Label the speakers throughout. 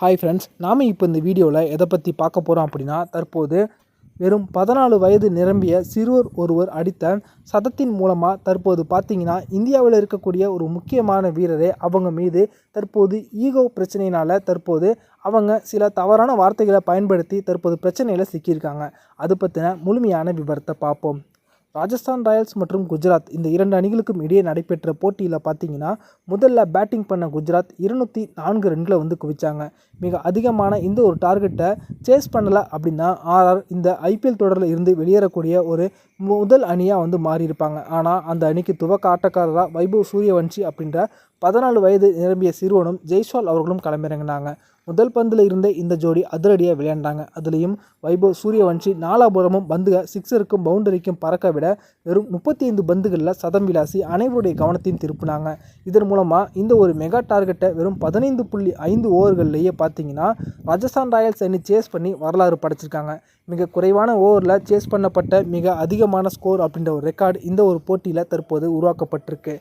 Speaker 1: Hi friends நாம் இப்போ இந்த வீடியோவில் எதை பற்றி பார்க்க போகிறோம் அப்படின்னா தற்போது வெறும் பதினாலு வயது நிரம்பிய சிறுவர் ஒருவர் அடித்த சதத்தின் மூலமாக தற்போது பார்த்தீங்கன்னா இந்தியாவில் இருக்கக்கூடிய ஒரு முக்கியமான வீரரே அவங்க மீது தற்போது ஈகோ பிரச்சனையினால் தற்போது அவங்க சில தவறான வார்த்தைகளை பயன்படுத்தி தற்போது பிரச்சனையில் சிக்கியிருக்காங்க. அது பற்றின முழுமையான விவரத்தை பார்ப்போம். ராஜஸ்தான் ராயல்ஸ் மற்றும் குஜராத் இந்த இரண்டு அணிகளுக்கும் இடையே நடைபெற்ற போட்டியில் பார்த்தீங்கன்னா முதல்ல பேட்டிங் பண்ண குஜராத் இருநூற்றி நான்கு ரன்களை வந்து குவிச்சாங்க. மிக அதிகமான இந்த ஒரு டார்கெட்டை சேஸ் பண்ணலை அப்படின்னா ஆர்ஆர் இந்த ஐபிஎல் தொடரில் இருந்து வெளியேறக்கூடிய ஒரு முதல் அணியாக வந்து மாறியிருப்பாங்க. ஆனால் அந்த அணிக்கு துவக்க ஆட்டக்காரராக வைபவ் சூரியவன்ஷி அப்படின்ற பதினாலு வயது நிரம்பிய சிறுவனும் ஜெய்ஸ்வால் அவர்களும் களமிறங்கினாங்க. முதல் பந்தில் இருந்தே இந்த ஜோடி அதிரடியாக விளையாண்டாங்க. அதுலேயும் வைபவ் சூரியவன்ஷி நாலாபுரமும் பந்துக சிக்ஸருக்கும் பவுண்டரிக்கும் பறக்க விட வெறும் முப்பத்தி ஐந்து பந்துகளில் சதம் விளாசி அனைவருடைய கவனத்தையும் திருப்பினாங்க. இதன் மூலமாக இந்த ஒரு மெகா டார்கெட்டை வெறும் பதினைந்து புள்ளி ஐந்து ஓவர்கள்லேயே பார்த்தீங்கன்னா ராஜஸ்தான் ராயல்ஸ் அணி சேஸ் பண்ணி வரலாறு படைச்சிருக்காங்க. மிக குறைவான ஓவரில் சேஸ் பண்ணப்பட்ட மிக அதிகமான ஸ்கோர் அப்படின்ற ஒரு ரெக்கார்டு இந்த ஒரு போட்டியில் தற்போது உருவாக்கப்பட்டிருக்கு.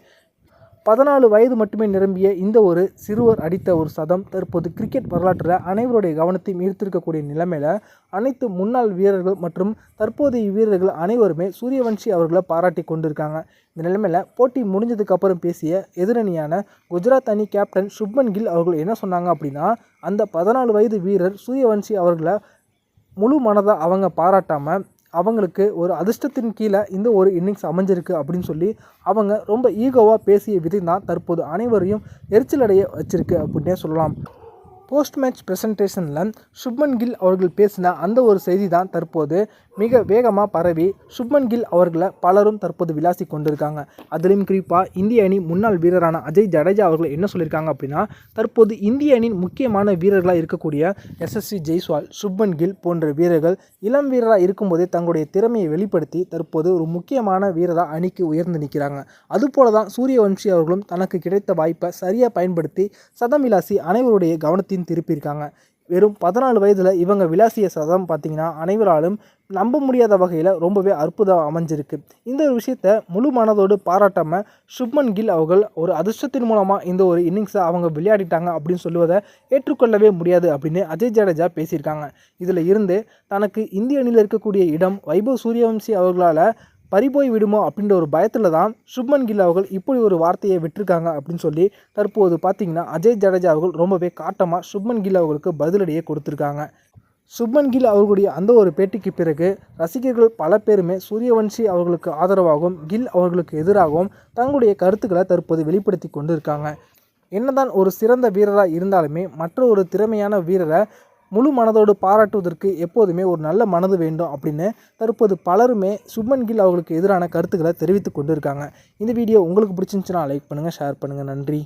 Speaker 1: பதினாலு வயது மட்டுமே நிரம்பிய இந்த ஒரு சிறுவர் அடித்த ஒரு சதம் தற்போது கிரிக்கெட் வரலாற்றில் அனைவருடைய கவனத்தையும் ஈர்த்திருக்கக்கூடிய நிலைமையில் அனைத்து முன்னாள் வீரர்கள் மற்றும் தற்போதைய வீரர்கள் அனைவருமே சூரியவன்ஷி அவர்களை பாராட்டி கொண்டிருக்காங்க. இந்த நிலைமையில் போட்டி முடிஞ்சதுக்கு அப்புறம் பேசிய எதிரணியான குஜராத் அணி கேப்டன் சுப்மன் கில் அவர்கள் என்ன சொன்னாங்க அப்படின்னா அந்த பதினாலு வயது வீரர் சூரியவன்ஷி அவர்களை முழு மனதாக அவங்க பாராட்டாமல் அவங்களுக்கு ஒரு அதிர்ஷ்டத்தின் கீழே இந்த ஒரு இன்னிங்ஸ் அமைஞ்சிருக்கு அப்படின்னு சொல்லி அவங்க ரொம்ப ஈகோவாக பேசிய விதை தான் தற்போது அனைவரையும் எரிச்சலடைய வச்சிருக்கு அப்படின்னே சொல்லலாம். போஸ்ட் மேட்ச் ப்ரெசன்டேஷனில் சுப்மன் கில் அவர்கள் பேசின அந்த ஒரு செய்தி தான் தற்போது மிக வேகமாக பரவி சுப்மன் கில் அவர்களை பலரும் தற்போது விளாசி கொண்டிருக்காங்க. அதிலும் குறிப்பாக இந்திய அணி முன்னாள் வீரரான அஜய் ஜடேஜா அவர்கள் என்ன சொல்லியிருக்காங்க அப்படின்னா தற்போது இந்திய அணியின் முக்கியமான வீரர்களாக இருக்கக்கூடிய எஸ்எஸ்சி ஜெய்ஸ்வால் சுப்மன் கில் போன்ற வீரர்கள் இளம் வீரராக இருக்கும்போதே தங்களுடைய திறமையை வெளிப்படுத்தி தற்போது ஒரு முக்கியமான வீரராக அணிக்கு உயர்ந்து நிற்கிறாங்க. அதுபோல தான் சூரியவன்ஷி அவர்களும் தனக்கு கிடைத்த வாய்ப்பை சரியாக பயன்படுத்தி சதம் விளாசி அனைவருடைய கவனத்தையும் திருப்பியிருக்காங்க. வெறும் பதினாலு வயதில் இவங்க விளாசிய சதம் பார்த்திங்கன்னா அனைவராலும் நம்ப முடியாத வகையில் ரொம்பவே அற்புதம் அமைஞ்சிருக்கு. இந்த ஒரு விஷயத்த முழு மனதோடு பாராட்டாமல் சுப்மன் கில் அவர்கள் ஒரு அதிர்ஷ்டத்தின் மூலமாக இந்த ஒரு இன்னிங்ஸை அவங்க விளையாடிட்டாங்க அப்படின்னு சொல்லுவதை ஏற்றுக்கொள்ளவே முடியாது அப்படின்னு அஜய் ஜடேஜா பேசியிருக்காங்க. இதில் இருந்து தனக்கு இந்திய அணியில் இருக்கக்கூடிய இடம் வைபவ் சூரியவம்சி அவர்களால் பறிபோய் விடுமோ அப்படின்ற ஒரு பயத்தில் தான் சுப்மன் கில் அவர்கள் இப்படி ஒரு வார்த்தையை விட்டுருக்காங்க அப்படின்னு சொல்லி தற்போது பார்த்தீங்கன்னா அஜய் ஜடேஜா அவர்கள் ரொம்பவே காட்டமாக சுப்மன் கில் அவர்களுக்கு பதிலடியை கொடுத்துருக்காங்க. சுப்மன் கில் அவர்களுடைய அந்த ஒரு பேட்டிக்கு பிறகு ரசிகர்கள் பல பேருமே சூரியவன்ஷி அவர்களுக்கு ஆதரவாகவும் கில் அவர்களுக்கு எதிராகவும் தங்களுடைய கருத்துக்களை தற்போது வெளிப்படுத்தி கொண்டு இருக்காங்க என்னதான் ஒரு சிறந்த வீரராக இருந்தாலுமே மற்ற ஒரு திறமையான வீரரை முழு மனதோடு பாராட்டுவதற்கு எப்போதுமே ஒரு நல்ல மனது வேண்டும் அப்படின்னு தற்போது பலருமே சுப்மன் கில் அவர்களுக்கு எதிரான கருத்துக்களை தெரிவித்து கொண்டு இருக்காங்க இந்த வீடியோ உங்களுக்கு பிடிச்சிருந்துச்சுன்னா லைக் பண்ணுங்கள் ஷேர் பண்ணுங்கள் நன்றி.